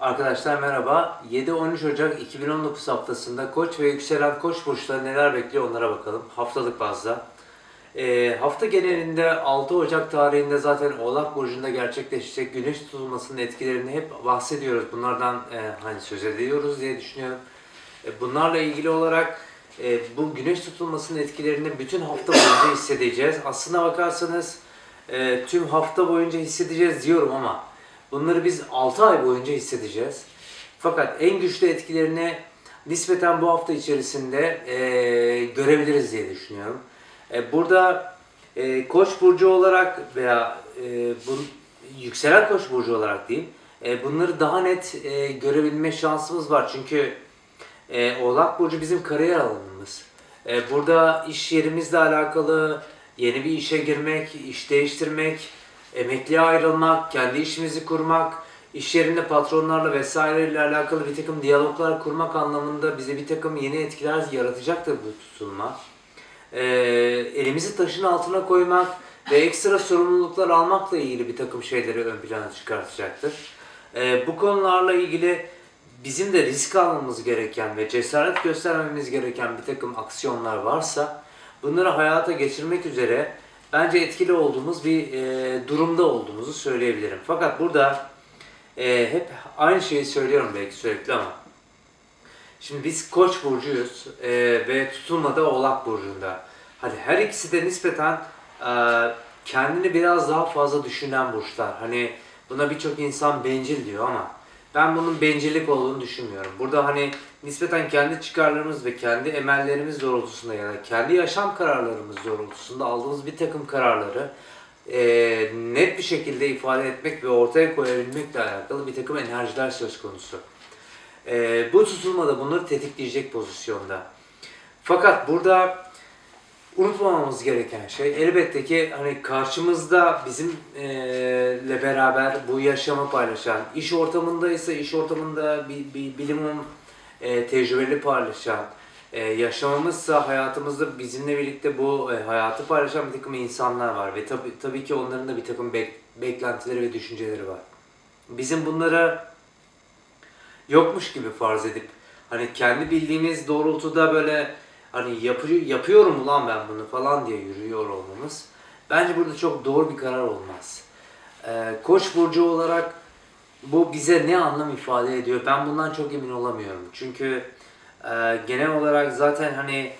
Arkadaşlar merhaba. 7-13 Ocak 2019 haftasında Koç ve yükselen Koç burçları neler bekliyor onlara bakalım. Haftalık bazda. Ee, hafta genelinde 6 Ocak tarihinde zaten Oğlak Burcu'nda gerçekleşecek güneş tutulmasının etkilerini hep bahsediyoruz. Bunlardan e, hani söz ediyoruz diye düşünüyorum. E, bunlarla ilgili olarak e, bu güneş tutulmasının etkilerini bütün hafta boyunca hissedeceğiz. Aslına bakarsanız e, tüm hafta boyunca hissedeceğiz diyorum ama bunları biz 6 ay boyunca hissedeceğiz. Fakat en güçlü etkilerini nispeten bu hafta içerisinde e, görebiliriz diye düşünüyorum. E, burada e, Koç burcu olarak veya e, bu yükselen Koç burcu olarak diyeyim, e, bunları daha net e, görebilme şansımız var. Çünkü e, Oğlak burcu bizim kariyer alanımız. E, burada iş yerimizle alakalı yeni bir işe girmek, iş değiştirmek, emekliye ayrılmak, kendi işimizi kurmak, iş yerinde patronlarla vesaireyle alakalı bir takım diyaloglar kurmak anlamında bize bir takım yeni etkiler yaratacaktır bu tutulma. E, elimizi taşın altına koymak ve ekstra sorumluluklar almakla ilgili bir takım şeyleri ön plana çıkartacaktır. E, bu konularla ilgili bizim de risk almamız gereken ve cesaret göstermemiz gereken bir takım aksiyonlar varsa bunları hayata geçirmek üzere bence etkili olduğumuz bir e, durumda olduğumuzu söyleyebilirim. Fakat burada e, hep aynı şeyi söylüyorum belki sürekli ama şimdi biz Koç burcuyuz e, ve tutulmada Oğlak burcunda. Hani her ikisi de nispeten e, kendini biraz daha fazla düşünen burçlar. Hani buna birçok insan bencil diyor ama ben bunun bencillik olduğunu düşünmüyorum. Burada hani nispeten kendi çıkarlarımız ve kendi emellerimiz doğrultusunda ya da kendi yaşam kararlarımız doğrultusunda aldığımız bir takım kararları e, net bir şekilde ifade etmek ve ortaya koyabilmekle alakalı bir takım enerjiler söz konusu. E, bu tutulmada bunları tetikleyecek pozisyonda. Fakat burada unutmamamız gereken şey elbette ki hani karşımızda bizimle beraber bu yaşamı paylaşan, iş ortamındaysa iş ortamında bir, bir bilimum tecrübeli paylaşan, yaşamımızsa hayatımızda bizimle birlikte bu hayatı paylaşan bir takım insanlar var ve tabii tabii ki onların da bir takım bek, beklentileri ve düşünceleri var. Bizim bunları yokmuş gibi farz edip hani kendi bildiğimiz doğrultuda böyle hani yapı, yapıyorum ulan ben bunu falan diye yürüyor olmamız bence burada çok doğru bir karar olmaz. Ee, Koç burcu olarak bu bize ne anlam ifade ediyor? Ben bundan çok emin olamıyorum. Çünkü e, genel olarak zaten hani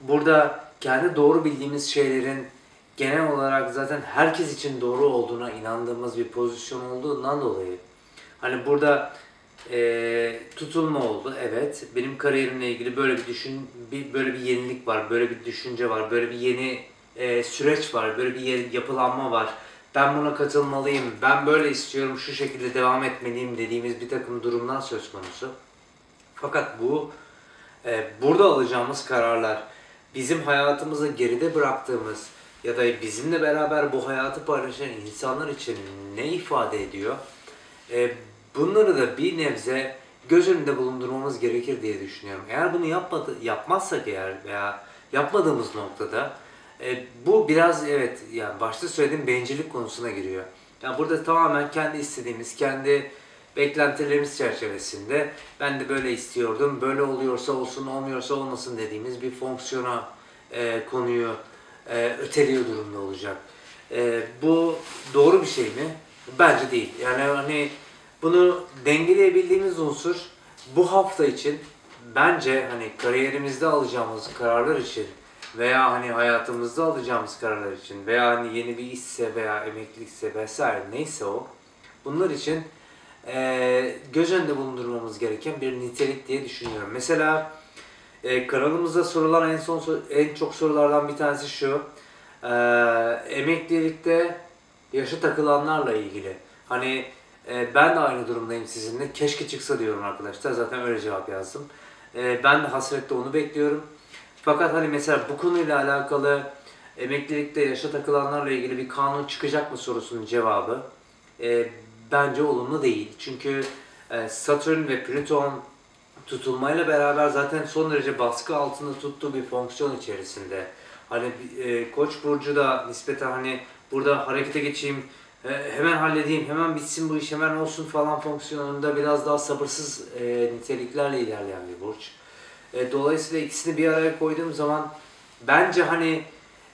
burada kendi doğru bildiğimiz şeylerin genel olarak zaten herkes için doğru olduğuna inandığımız bir pozisyon olduğundan dolayı hani burada e, tutulma oldu. Evet. Benim kariyerimle ilgili böyle bir düşün, bir, böyle bir yenilik var, böyle bir düşünce var, böyle bir yeni e, süreç var, böyle bir yapılanma var. Ben buna katılmalıyım, ben böyle istiyorum, şu şekilde devam etmeliyim dediğimiz bir takım durumlar söz konusu. Fakat bu e, burada alacağımız kararlar bizim hayatımızı geride bıraktığımız ya da bizimle beraber bu hayatı paylaşan insanlar için ne ifade ediyor? E, Bunları da bir nebze göz önünde bulundurmamız gerekir diye düşünüyorum. Eğer bunu yapmadı, yapmazsak eğer veya yapmadığımız noktada e, bu biraz evet yani başta söylediğim bencillik konusuna giriyor. Yani burada tamamen kendi istediğimiz, kendi beklentilerimiz çerçevesinde ben de böyle istiyordum, böyle oluyorsa olsun, olmuyorsa olmasın dediğimiz bir fonksiyona e, konuyu e, öteliyor durumda olacak. E, bu doğru bir şey mi? Bence değil. Yani hani bunu dengeleyebildiğimiz unsur bu hafta için bence hani kariyerimizde alacağımız kararlar için veya hani hayatımızda alacağımız kararlar için veya hani yeni bir işse veya emeklilikse vesaire neyse o bunlar için e, göz önünde bulundurmamız gereken bir nitelik diye düşünüyorum. Mesela e, kanalımızda sorulan en son en çok sorulardan bir tanesi şu. E, emeklilikte yaşa takılanlarla ilgili. Hani e, ben de aynı durumdayım sizinle. Keşke çıksa diyorum arkadaşlar. Zaten öyle cevap yazdım. E, ben de hasretle onu bekliyorum. Fakat hani mesela bu konuyla alakalı emeklilikte yaşa takılanlarla ilgili bir kanun çıkacak mı sorusunun cevabı e, bence olumlu değil. Çünkü e, Satürn ve Plüton tutulmayla beraber zaten son derece baskı altında tuttuğu bir fonksiyon içerisinde. Hani e, Koç burcu da nispeten hani burada harekete geçeyim, e, hemen halledeyim, hemen bitsin bu iş, hemen olsun falan fonksiyonunda biraz daha sabırsız e, niteliklerle ilerleyen bir burç. E, dolayısıyla ikisini bir araya koyduğum zaman bence hani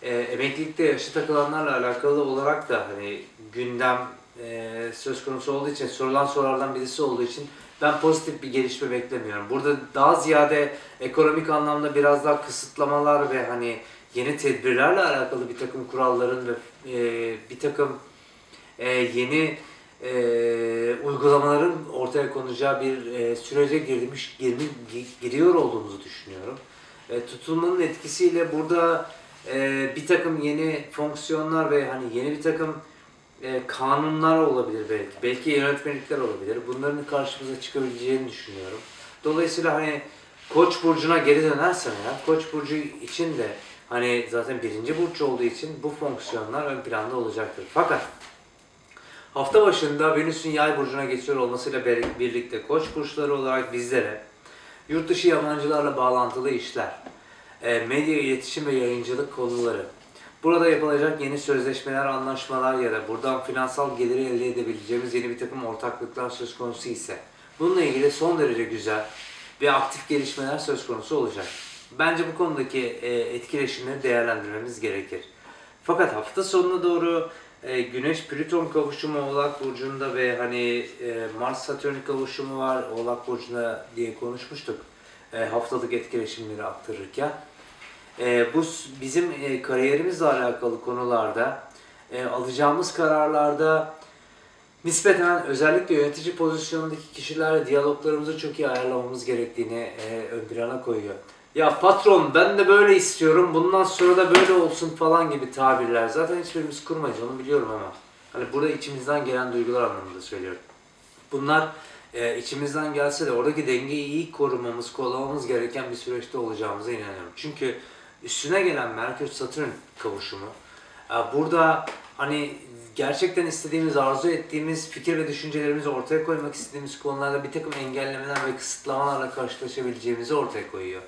e, emeklilikte yaşı takılanlarla alakalı olarak da hani gündem e, söz konusu olduğu için sorulan sorulardan birisi olduğu için ben pozitif bir gelişme beklemiyorum. Burada daha ziyade ekonomik anlamda biraz daha kısıtlamalar ve hani yeni tedbirlerle alakalı bir takım kuralların ve e, bir takım e, yeni e, uygulamaların ortaya konacağı bir e, sürece girmiş girmi, gi- giriyor olduğumuzu düşünüyorum. E, tutulmanın etkisiyle burada e, bir takım yeni fonksiyonlar ve hani yeni bir takım e, kanunlar olabilir belki. Belki yönetmelikler olabilir. Bunların karşımıza çıkabileceğini düşünüyorum. Dolayısıyla hani Koç burcuna geri dönersen eğer Koç burcu için de hani zaten birinci burç olduğu için bu fonksiyonlar ön planda olacaktır. Fakat hafta başında Venüs'ün yay burcuna geçiyor olmasıyla bir- birlikte Koç burçları olarak bizlere yurt dışı yabancılarla bağlantılı işler, e, medya iletişim ve yayıncılık konuları, burada yapılacak yeni sözleşmeler, anlaşmalar ya da buradan finansal geliri elde edebileceğimiz yeni bir takım ortaklıklar söz konusu ise bununla ilgili son derece güzel ve aktif gelişmeler söz konusu olacak. Bence bu konudaki e, etkileşimleri değerlendirmemiz gerekir. Fakat hafta sonuna doğru e, Güneş Plüton kavuşumu Oğlak burcunda ve hani e, Mars Satürn kavuşumu var Oğlak burcunda diye konuşmuştuk e, haftalık etkileşimleri aktarırken. Bu bizim kariyerimizle alakalı konularda alacağımız kararlarda nispeten özellikle yönetici pozisyonundaki kişilerle diyaloglarımızı çok iyi ayarlamamız gerektiğini ön plana koyuyor. Ya patron ben de böyle istiyorum bundan sonra da böyle olsun falan gibi tabirler. Zaten hiçbirimiz kurmayız onu biliyorum ama. Hani burada içimizden gelen duygular anlamında söylüyorum. Bunlar e, içimizden gelse de oradaki dengeyi iyi korumamız, kollamamız gereken bir süreçte olacağımıza inanıyorum. Çünkü üstüne gelen Merkür-Satürn kavuşumu e, burada hani gerçekten istediğimiz, arzu ettiğimiz fikir ve düşüncelerimizi ortaya koymak istediğimiz konularda bir takım engellemeler ve kısıtlamalarla karşılaşabileceğimizi ortaya koyuyor.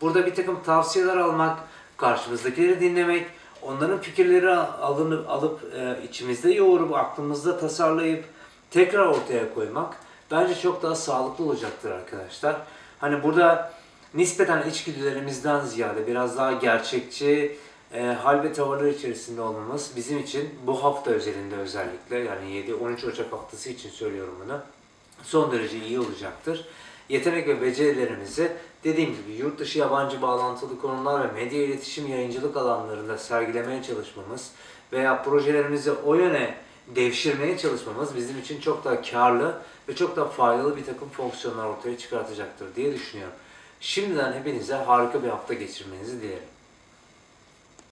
Burada bir takım tavsiyeler almak, karşımızdakileri dinlemek, onların fikirleri alınıp alıp e, içimizde yoğurup aklımızda tasarlayıp tekrar ortaya koymak bence çok daha sağlıklı olacaktır arkadaşlar. Hani burada nispeten içgüdülerimizden ziyade biraz daha gerçekçi e, hal ve tavırlar içerisinde olmamız bizim için bu hafta özelinde özellikle yani 7-13 Ocak haftası için söylüyorum bunu son derece iyi olacaktır. Yetenek ve becerilerimizi dediğim gibi yurt dışı yabancı bağlantılı konular ve medya iletişim yayıncılık alanlarında sergilemeye çalışmamız veya projelerimizi o yöne devşirmeye çalışmamız bizim için çok daha karlı ve çok daha faydalı bir takım fonksiyonlar ortaya çıkartacaktır diye düşünüyorum. Şimdiden hepinize harika bir hafta geçirmenizi dilerim.